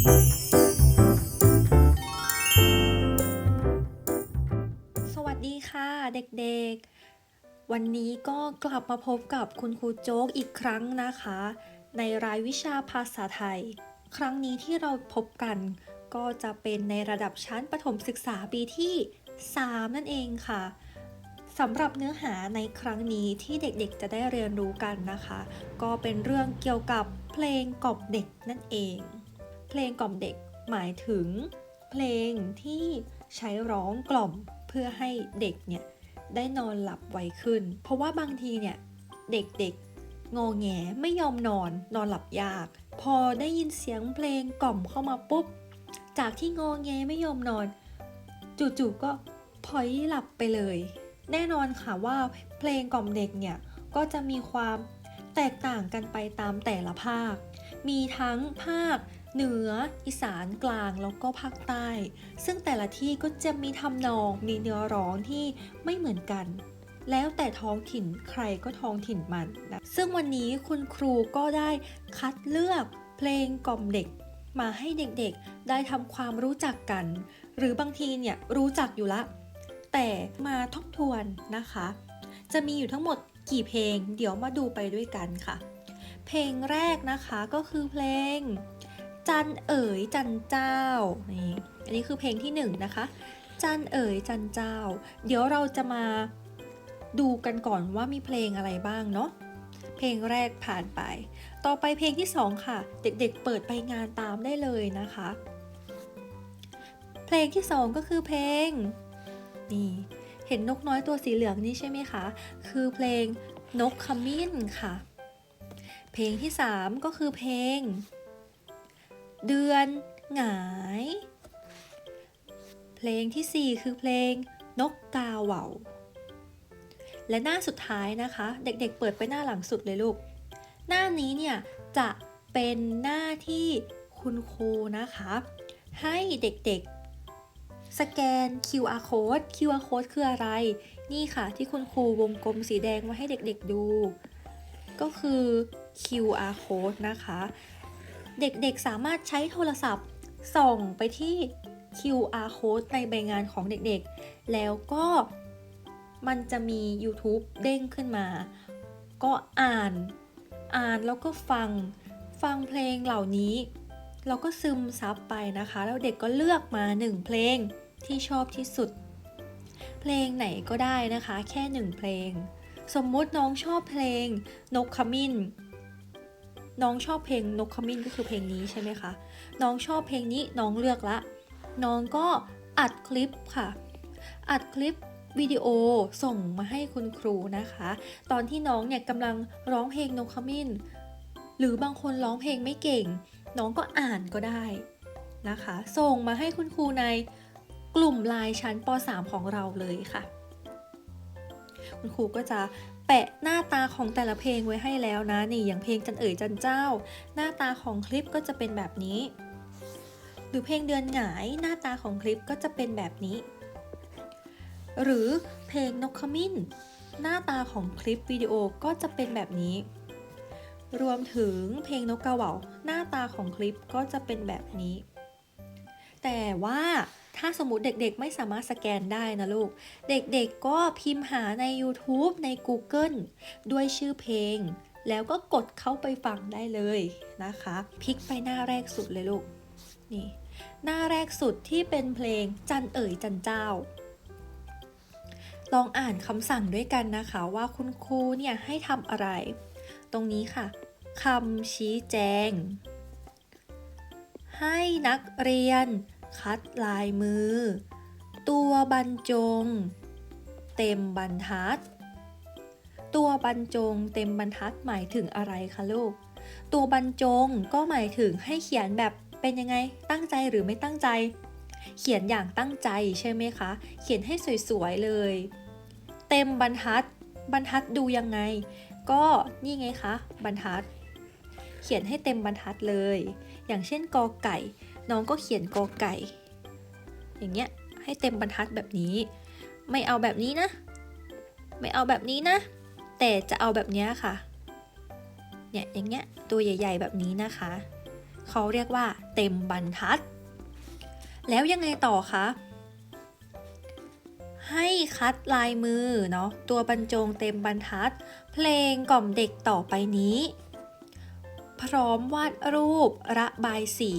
สวัสดีค่ะเด็กๆ วันนี้ก็กลับมาพบกับคุณครูโจ๊กอีกครั้งนะคะ ในรายวิชาภาษาไทย ครั้งนี้ที่เราพบกันก็จะเป็นในระดับชั้นประถมศึกษาปีที่ 3 นั่นเองค่ะสำหรับเนื้อหาในครั้งนี้ที่เด็กๆจะได้เรียนรู้กันนะคะ ก็เป็นเรื่องเกี่ยวกับเพลงกอมเด็กนั่นเอง เพลงกล่อมเด็กหมายถึง เพลงที่ใช้ร้องกล่อมเพื่อให้เด็กเนี่ยได้นอนหลับไวขึ้น เพราะว่าบางทีเนี่ยเด็กๆงอแงไม่ยอมนอนนอนหลับยาก พอได้ยินเสียงเพลงกล่อมเข้ามาปุ๊บ จากที่งอแงไม่ยอมนอน จู่ๆก็พลอยหลับไปเลย แน่นอนค่ะว่าเพลงกล่อมเด็กเนี่ยก็จะมีความแตกต่างกันไปตามแต่ละภาค มีทั้งภาคเหนือ อีสานกลางแล้วก็ภาคใต้ ซึ่งแต่ละที่ก็จะมีทำนองมีเนื้อร้องที่ไม่เหมือนกัน แล้วแต่ท้องถิ่นใครก็ท้องถิ่นมันนะซึ่งวันนี้คุณครูก็ได้คัดเลือกเพลงกล่อมเด็ก มาให้เด็กๆ ได้ทำความรู้จักกัน หรือบางทีเนี่ยรู้จักอยู่ละ แต่มาทบทวนนะคะ จะมีอยู่ทั้งหมดกี่เพลง เดี๋ยวมาดูไปด้วยกันค่ะ เพลงแรกนะคะก็คือเพลง จันเอ๋ยจันเจ้านี่อันนี้คือเพลงที่หนึ่งนะคะ จันเอ๋ยจันเจ้า เดี๋ยวเราจะมาดูกันก่อนว่ามีเพลงอะไรบ้างเนาะเพลงแรกผ่านไป ต่อไปเพลงที่สองค่ะ เด็กๆเปิดไปงานตามได้เลยนะคะ เพลงที่สองก็คือเพลงนี่เห็นนกน้อยตัวสีเหลืองนี่ใช่ไหมคะ คือเพลงนกขมิ้นค่ะ ลงที่สามก็คือเพลง เดือนหงาย เพลงที่ 4 คือเพลงนกกาเหว่าและหน้าสุดท้ายนะคะ เด็กๆเปิดไปหน้าหลังสุดเลยลูก หน้านี้เนี่ยจะเป็นหน้าที่คุณครูนะคะ ให้เด็กๆ สแกน QR code QR code คืออะไร นี่ค่ะที่คุณครูวงกลมสีแดงมาให้เด็กๆดู ก็คือ QR code นะคะ เด็กๆสามารถใช้โทรศัพท์ส่องไปที่ QR code ในใบงานของเด็กๆ แล้วก็มันจะมี YouTube เด้งขึ้นมา ก็อ่าน อ่านแล้วก็ฟัง ฟังเพลงเหล่านี้ เราก็ซึมซับไปนะคะ แล้วเด็กก็เลือกมาหนึ่งเพลงที่ชอบที่สุด เพลงไหนก็ได้นะคะ แค่หนึ่งเพลง สมมุติน้องชอบเพลงนกขมิ้น น้องชอบเพลงนกขมิ้นก็คือเพลงนี้ใช่ไหมคะ น้องชอบเพลงนี้น้องเลือกละ น้องก็อัดคลิปค่ะ อัดคลิปวิดีโอส่งมาให้คุณครูนะคะ ตอนที่น้องเนี่ยกำลังร้องเพลงนกขมิ้น หรือบางคนร้องเพลงไม่เก่ง น้องก็อ่านก็ได้นะคะ ส่งมาให้คุณครูในกลุ่มไลน์ชั้นป .3 ของเราเลยค่ะ คุณครูก็จะแปะหน้าตาของแต่ละเพลงไว้ให้แล้วนะ นี่อย่างเพลงจันเอ๋ยจันเจ้า หน้าตาของคลิปก็จะเป็นแบบนี้ หรือเพลงเดือนหงายหน้าตาของคลิปก็จะเป็นแบบนี้ หรือเพลงนกขมิ้น หน้าตาของคลิปวิดีโอก็จะเป็นแบบนี้ รวมถึงเพลงนกกระเหว่าหน้าตาของคลิปก็จะเป็นแบบนี้ แต่ว่าถ้าสมมติเด็กๆ ไม่สามารถสแกนได้นะลูก เด็กๆก็พิมพ์หาใน YouTube ใน Google ด้วยชื่อเพลง แล้วก็กดเข้าไปฟังได้เลยนะคะพลิกไปหน้าแรกสุดเลยลูก นี่ หน้าแรกสุดที่เป็นเพลงจันเอ๋ยจันเจ้า ลองอ่านคำสั่งด้วยกันนะคะว่าคุณครูเนี่ยให้ทำอะไร ตรงนี้ค่ะคำชี้แจง ให้นักเรียน คัดลายมือ ตัวบรรจง เต็มบรรทัด ตัวบรรจงเต็มบรรทัดหมายถึงอะไรคะลูก ตัวบรรจงก็หมายถึงให้เขียนแบบเป็นยังไงตั้งใจหรือไม่ตั้งใจ เขียนอย่างตั้งใจใช่ไหมคะ เขียนให้สวยๆเลย เต็มบรรทัด บรรทัดดูยังไง ก็นี่ไงคะ บรรทัด เขียนให้เต็มบรรทัดเลย อย่างเช่นกอไก่ น้องก็เขียนกอไก่ อย่างเงี้ยให้เต็มบรรทัดแบบนี้ ไม่เอาแบบนี้นะ ไม่เอาแบบนี้นะ แต่จะเอาแบบเนี้ยค่ะ เนี่ยอย่างเงี้ยตัวใหญ่ ๆ แบบนี้นะคะ เขาเรียกว่าเต็มบรรทัด แล้วยังไงต่อคะให้คัดลายมือเนาะตัวบรรจงเต็มบรรทัด เพลงกล่อมเด็กต่อไปนี้ พร้อมวาดรูประบายสี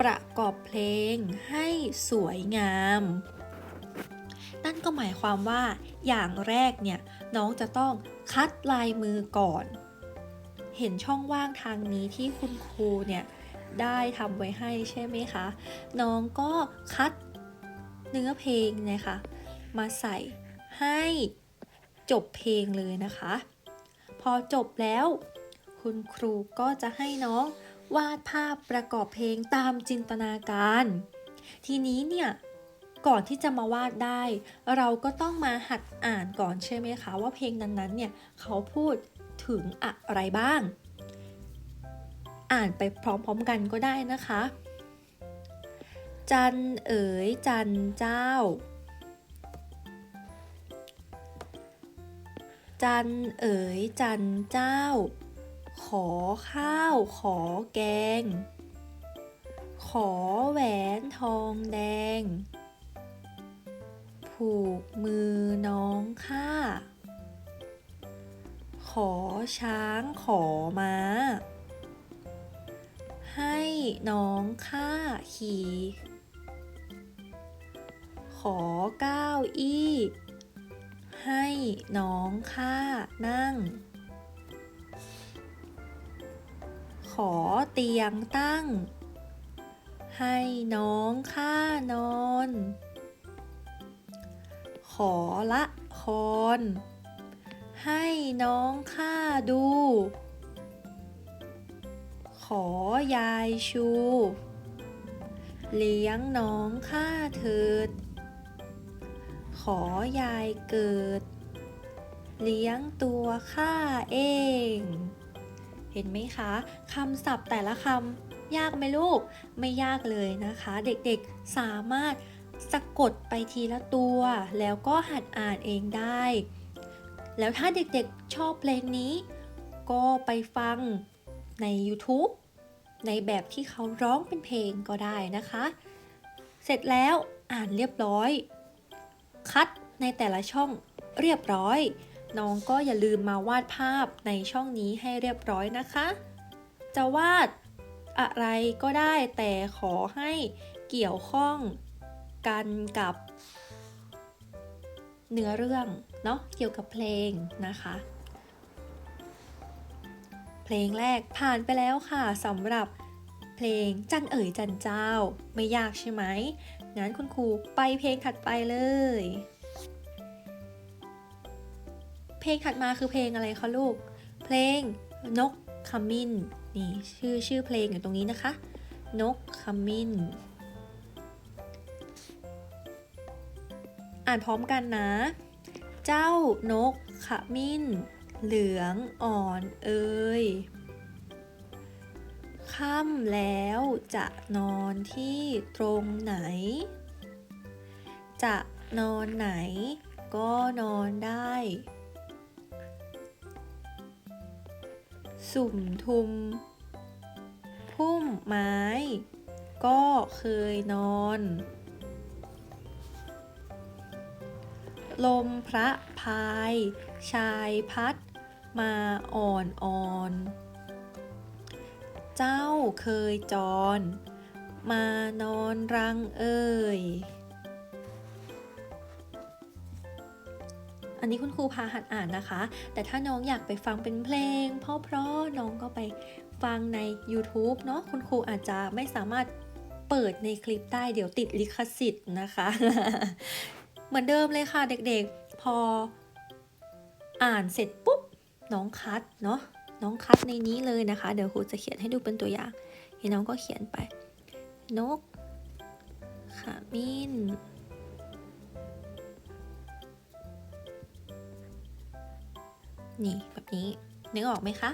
ประกอบเพลงให้สวยงาม นั่นก็หมายความว่าอย่างแรกเนี่ยน้องจะต้องคัดลายมือก่อน เห็นช่องว่างทางนี้ที่คุณครูเนี่ยได้ทำไว้ให้ใช่ไหมคะ น้องก็คัดเนื้อเพลงเนะคะ มาใส่ให้จบเพลงเลยนะคะ พอจบแล้ว คุณครูก็จะให้น้องวาดภาพประกอบเพลงตามจินตนาการ ทีนี้เนี่ยก่อนที่จะมาวาดได้ เราก็ต้องมาหัดอ่านก่อนใช่ไหมคะ ว่าเพลงนั้นๆเนี่ยเขาพูดถึงอะไรบ้าง อ่านไปพร้อมๆกันก็ได้นะคะ จันเอ๋ยจันเจ้า จันเอ๋ยจันเจ้า ขอข้าวขอแกง ขอแหวนทองแดง ผูกมือน้องข้า ขอช้างขอม้า ให้น้องข้าขี่ขอเก้าอี้ ให้น้องข้านั่ง ขอเตียงตั้ง ให้น้องข้านอน ขอละคร ให้น้องข้าดู ขอยายชู เลี้ยงน้องข้าเถิด ขอยายเกิด เลี้ยงตัวข้าเอง เห็นไหมคะคำศัพท์แต่ละคำยากไหมลูก ไม่ยากเลยนะคะ เด็กๆสามารถสะกดไปทีละตัว แล้วก็หัดอ่านเองได้ แล้วถ้าเด็กๆชอบเพลงนี้ ก็ไปฟังใน YouTube ในแบบที่เขาร้องเป็นเพลงก็ได้นะคะ เสร็จแล้วอ่านเรียบร้อย คัดในแต่ละช่องเรียบร้อย น้องก็อย่าลืมมาวาดภาพในช่องนี้ให้เรียบร้อยนะคะ จะวาดอะไรก็ได้แต่ขอให้เกี่ยวข้องกันกับเนื้อเรื่องเนาะเกี่ยวกับเพลงนะคะ เพลงแรกผ่านไปแล้วค่ะสำหรับเพลงจันเอ๋ยจันเจ้า ไม่ยากใช่ไหมงั้นคุณครูไปเพลงถัดไปเลย เพลงถัดมาคือเพลงอะไรคะลูก เพลงนกขมิ้นนี่ชื่อชื่อเพลงอยู่ตรงนี้นะคะ นกขมิ้น อ่านพร้อมกันนะ เจ้านกขมิ้น เหลืองอ่อนเอ่ยค่ำแล้วจะนอนที่ตรงไหน จะนอนไหนก็นอนได้ สุ่มทุม พุ่มไม้ ก็เคยนอน ลมพระพาย ชายพัด มาอ่อนอ่อน เจ้าเคยจร มานอนรังเอ่ย อันนี้คุณครูพาหัดอ่านนะคะ แต่ถ้าน้องอยากไปฟังเป็นเพลง เพราะๆน้องก็ไปฟังใน YouTube เนาะคุณครูอาจจะไม่สามารถเปิดในคลิปได้เดี๋ยวติดลิขสิทธิ์นะคะ เหมือนเดิมเลยค่ะเด็กๆ พออ่านเสร็จปุ๊บน้องคัดเนาะน้องคัดในนี้เลยนะคะ เดี๋ยวครูจะเขียนให้ดูเป็นตัวอย่างเห็นน้องก็เขียนไป นกขมิ้น นี่แบบนี้นึกออกไหมคะ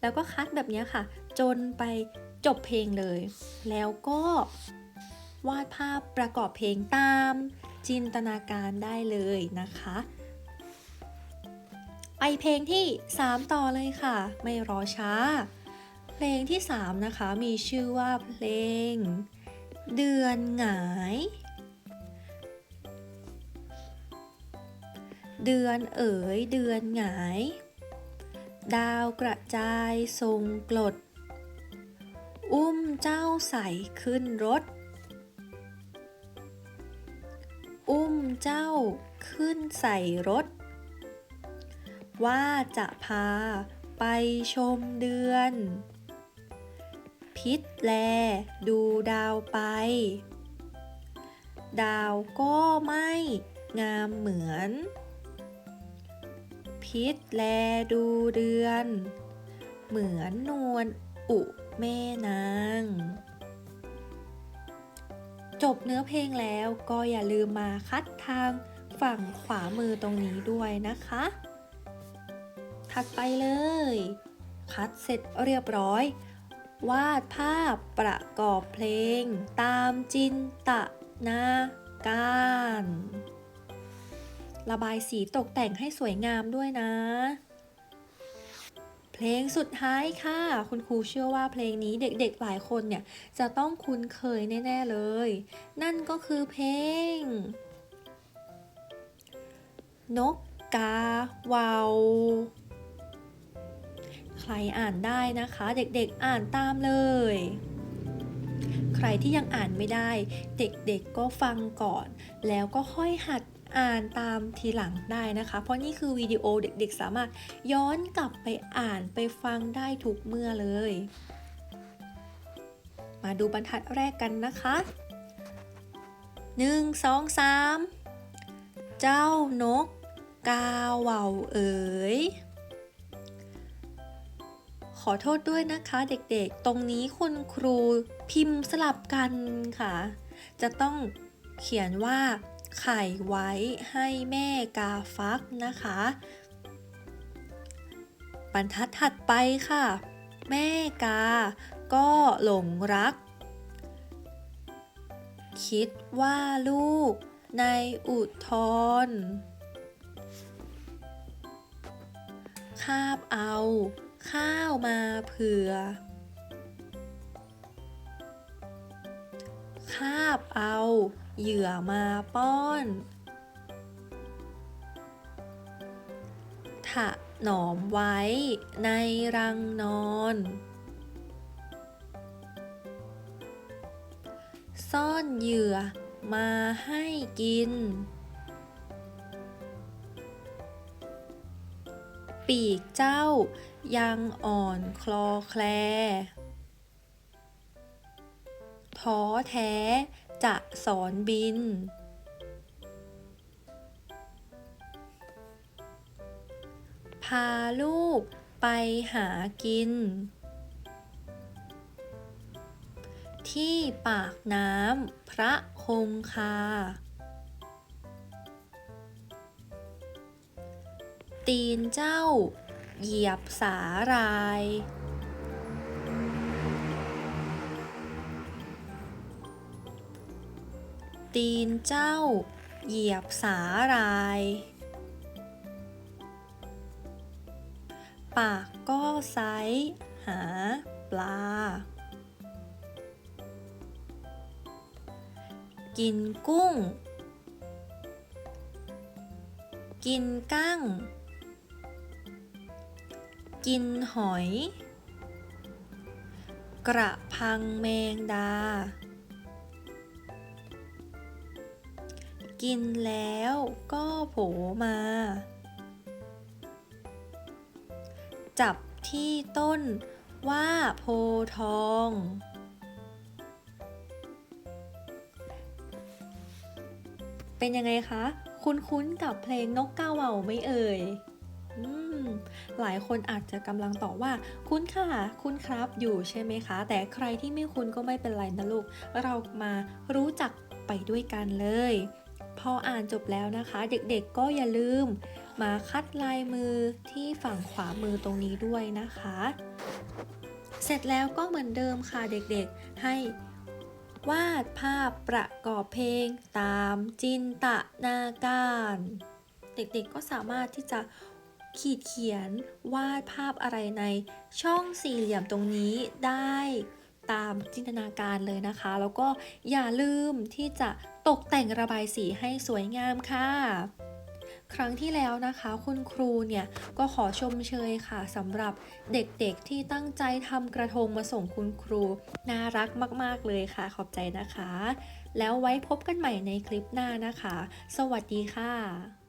แล้วก็คัดแบบนี้ค่ะ จนไปจบเพลงเลย แล้วก็วาดภาพประกอบเพลงตามจินตนาการได้เลยนะคะ ไปเพลงที่ 3 ต่อเลยค่ะ ไม่รอช้า เพลงที่ 3 นะคะ มีชื่อว่าเพลง เดือนหงาย เดือนเอ๋ยเดือนหงาย ดาวกระจายทรงกรดอุ้มเจ้าใส่ขึ้นรถ อุ้มเจ้าขึ้นใส่รถ ว่าจะพาไปชมเดือน พิษแลดูดาวไป ดาวก็ไม่งามเหมือน พิษแลดูเดือน เหมือนนวลอุแม่นาง จบเนื้อเพลงแล้วก็อย่าลืมมาคัดทางฝั่งขวามือตรงนี้ด้วยนะคะ ถัดไปเลย คัดเสร็จเรียบร้อย วาดภาพประกอบเพลงตามจินตนาการ ระบายสีตกแต่งให้สวยงามด้วยนะ เพลงสุดท้ายค่ะ คุณครูเชื่อว่าเพลงนี้เด็กๆหลายคนเนี่ยจะต้องคุ้นเคยแน่ๆเลย นั่นก็คือเพลง นกกาวาวใครอ่านได้นะคะ เด็กๆอ่านตามเลย ใครที่ยังอ่านไม่ได้ เด็กๆก็ฟังก่อน แล้วก็ค่อยหัด อ่านตามทีหลังได้นะคะ เพราะนี่คือวิดีโอเด็กๆ สามารถย้อนกลับไปอ่านไปฟังได้ทุกเมื่อเลย มาดูบรรทัดแรกกันนะคะ 1 2 3 เจ้านกกาเหว่าเอ๋ยขอโทษด้วยนะคะเด็กๆ ตรงนี้คุณครูพิมพ์สลับกันค่ะ จะต้องเขียนว่า ไข่ไว้ให้แม่กาฟักนะคะ บรรทัดถัดไปค่ะ แม่กาก็หลงรัก คิดว่าลูกในอุทธรคาบเอา ข้าวมาเผื่อ คาบเอาเหยื่อมาป้อนถะหนอมไว้ในรังนอน ซ่อนเหยื่อมาให้กิน ปีกเจ้ายังอ่อนคลอแคล ท้อแท้ จะสอนบิน พาลูกไปหากิน ที่ปากน้ำพระคงคา ตีนเจ้า เหยียบสาลาย ตีนเจ้า เหยียบสาลาย ปากก็ไซหาปลา กินกุ้ง กินกั้ง กินหอย กระพังแมงดา กินแล้วก็โผมา จับที่ต้นว่าโพทอง เป็นยังไงคะ คุ้นๆกับเพลงนกกาเหว่าไหม่เอ่ยอืมหลายคนอาจจะกำลังตอบว่า คุ้นค่ะ คุ้นครับอยู่ใช่ไหมคะ แต่ใครที่ไม่คุ้นก็ไม่เป็นไรนะลูก เรามารู้จักไปด้วยกันเลย พออ่านจบแล้วนะคะ เด็กๆก็อย่าลืม มาคัดลายมือที่ฝั่งขวามือตรงนี้ด้วยนะคะ เสร็จแล้วก็เหมือนเดิมค่ะเด็กๆ ให้วาดภาพประกอบเพลงตามจินตนาการ เด็กๆก็สามารถที่จะขีดเขียนวาดภาพอะไรในช่องสี่เหลี่ยมตรงนี้ได้ ตามจินตนาการเลยนะคะ แล้วก็อย่าลืมที่จะตกแต่งระบายสีให้สวยงามค่ะครั้งที่แล้วนะคะคุณครูเนี่ยก็ขอชมเชยค่ะสำหรับเด็กๆที่ตั้งใจทำกระทงมาส่งคุณครู น่ารักมากๆเลยค่ะขอบใจนะคะ แล้วไว้พบกันใหม่ในคลิปหน้านะคะ สวัสดีค่ะ